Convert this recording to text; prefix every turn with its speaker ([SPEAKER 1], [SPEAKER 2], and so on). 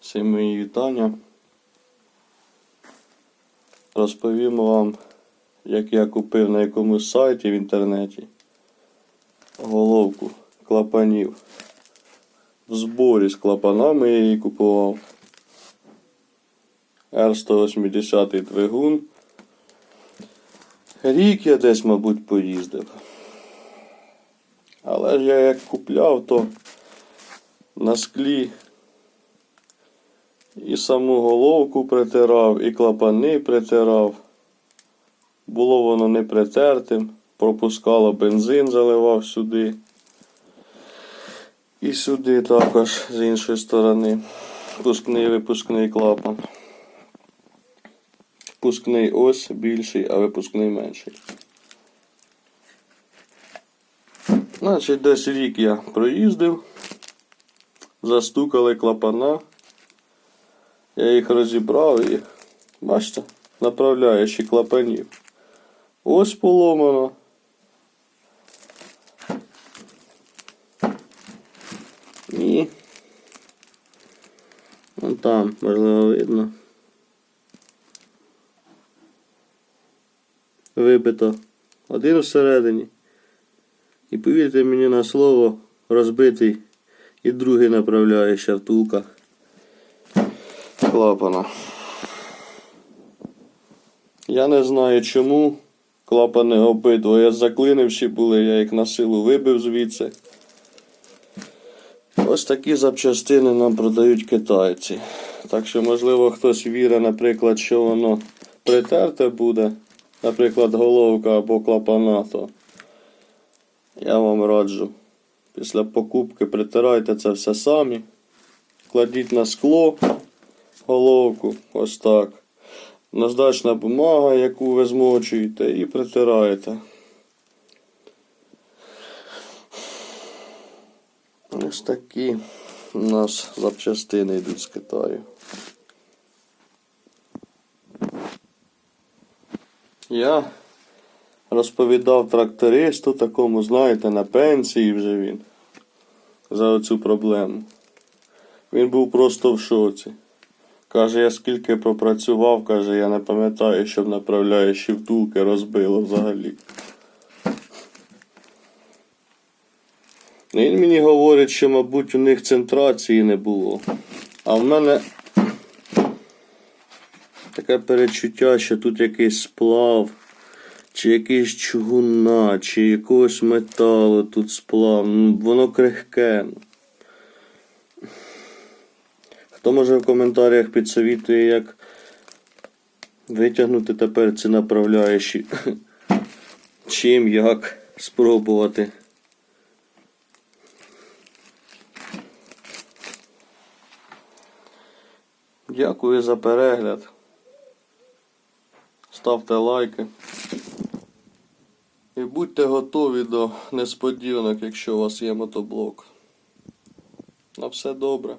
[SPEAKER 1] Всім мої вітання. Розповім вам, як я купив на якомусь сайті в інтернеті головку клапанів. В зборі з клапанами я її купував. R180 двигун. Рік я десь, мабуть, поїздив. Але ж я як купляв, то на склі і саму головку притирав, і клапани притирав. Було воно не притертим, пропускало бензин, заливав сюди. І сюди також з іншої сторони. Впускний випускний клапан. Впускний ось більший, а випускний менший. Значить, десь рік я проїздив, застукали клапана. Я їх розібрав і, бачите, направляючи клапанів. Ось поломано. І вон там, можливо, видно. Вибито один всередині. І повірте мені на слово, розбитий і другий направляюча втулка клапана. Я не знаю чому. Клапани обидва заклинивші були, я їх на силу вибив звідси. Ось такі запчастини нам продають китайці. Так що, можливо, хтось вірить, наприклад, що воно притерте буде, наприклад, головка або клапана, то я вам раджу. Після покупки притирайте це все самі. Кладіть на скло головку, ось так. Наждачна бумага, яку ви змочуєте, і притираєте. Ось такі у нас запчастини йдуть з Китаю. Я розповідав трактористу такому, знаєте, на пенсії вже він за оцю проблему. Він був просто в шоці. Каже, я скільки пропрацював, каже, я не пам'ятаю, щоб направляючі втулки розбило взагалі. Він мені говорить, що, мабуть, у них центрації не було. А в мене таке перечуття, що тут якийсь сплав, чи якийсь чугуна, чи якогось металу тут сплав. Ну, Воно крихке. Хто може в коментарях підсовітує, як витягнути тепер ці направляючі? Чим, як спробувати? Дякую за перегляд. Ставте лайки. І будьте готові до несподіванок, якщо у вас є мотоблок. На все добре.